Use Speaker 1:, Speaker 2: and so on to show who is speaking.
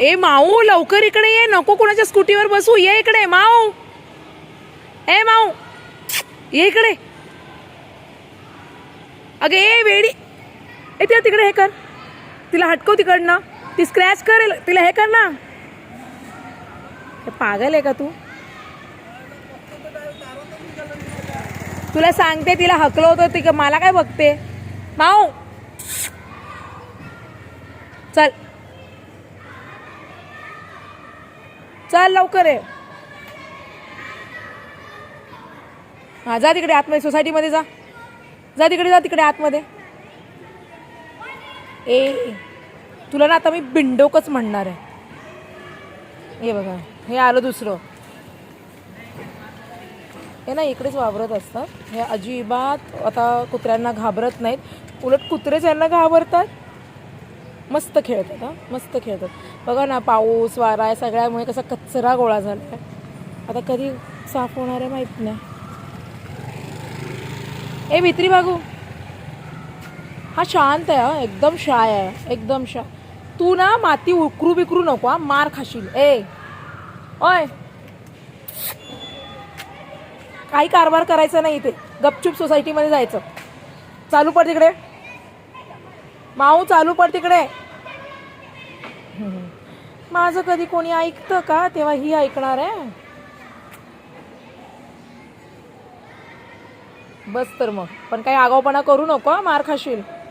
Speaker 1: ए माऊ लवकर इकडे ये. नको कोणाच्या स्कूटीवर बसू. ये इकडे माऊ. ए माऊ. ये इकडे. अगे ए वेडी. ए तिला तिकडे हे कर. तिला हटकव तिकडनं. ती स्क्रॅच करेल. तिला हे कर ना. पागल आहे का तू? तुला सांगते तिला हकलो होतं ती. मला काय बघते? माऊ. चल. चल लवकर आहे हा जा तिकडे आतमध्ये सोसायटीमध्ये जा. जा तिकडे जा तिकडे आतमध्ये. ए तुला ना आता मी बिंडोकच म्हणणार आहे. हे बघा हे आलं दुसरं. हे ना इकडेच वावरत असतात. हे अजिबात आता कुत्र्यांना घाबरत नाहीत. उलट कुत्रेच यांना घाबरतात. मस्त खेळतात हां मस्त खेळतात बघा ना पाऊस वारा या सगळ्यामुळे कसा कचरा गोळा झाला आहे आता कधी साफ होणार आहे माहीत नाही. ए भित्री बागू. हा शांत आहे हा. एकदम शाय आहे एकदम शाय. तू ना माती उकरू बिकरू नको हा. मार खाशील. ए ओय. काही कारभार करायचा नाही इथे. गपचूप सोसायटीमध्ये जायचं. चालू पड तिकडे. माऊ चालू पड तिकडे. माझं कधी कोणी ऐकतं का? तेव्हा ही ऐकणार आहे. बस तर मग. पण काही आगाऊपणा करू नको मार खाशील.